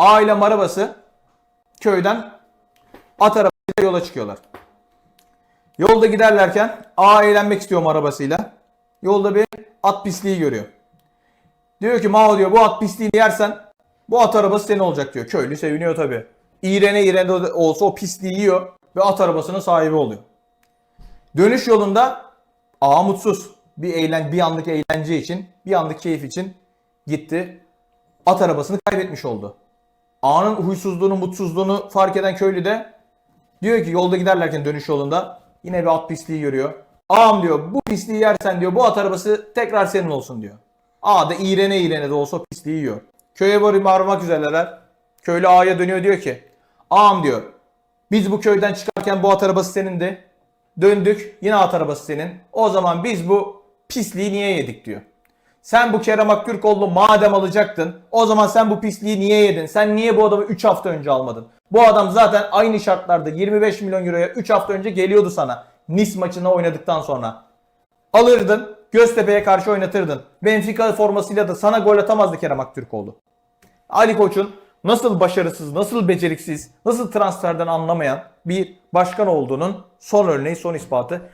Aile arabası köyden at arabasıyla yola çıkıyorlar. Yolda giderlerken A eğlenmek istiyorum arabasıyla. Yolda bir at pisliği görüyor. Diyor ki Mao diyor bu at pisliğini yersen bu at arabası senin olacak diyor. Köylü seviniyor tabi. İğrene iğrene olsa o pisliği yiyor ve at arabasının sahibi oluyor. Dönüş yolunda A mutsuz. Bir eğlen bir anlık eğlence için, bir anlık keyif için gitti. At arabasını kaybetmiş oldu. A'nın huysuzluğunu, mutsuzluğunu fark eden köylü de diyor ki yolda giderlerken dönüş yolunda yine bir at pisliği görüyor. Ağam diyor bu pisliği yersen diyor bu at arabası tekrar senin olsun diyor. A da iğrene iğrene de olsa pisliği yiyor. Köye varıp varmak üzereler. Köylü A'ya dönüyor diyor ki Ağam diyor biz bu köyden çıkarken bu at arabası senindi. Döndük yine at arabası senin. O zaman biz bu pisliği niye yedik diyor. Sen bu Kerem Aktürkoğlu madem alacaktın o zaman sen bu pisliği niye yedin? Sen niye bu adamı 3 hafta önce almadın? Bu adam zaten aynı şartlarda 25 milyon euroya 3 hafta önce geliyordu sana. Nice maçına oynadıktan sonra. Alırdın Göztepe'ye karşı oynatırdın. Benfica formasıyla da sana gol atamazdı Kerem Aktürkoğlu. Ali Koç'un nasıl başarısız, nasıl beceriksiz, nasıl transferden anlamayan bir başkan olduğunun son örneği, son ispatı.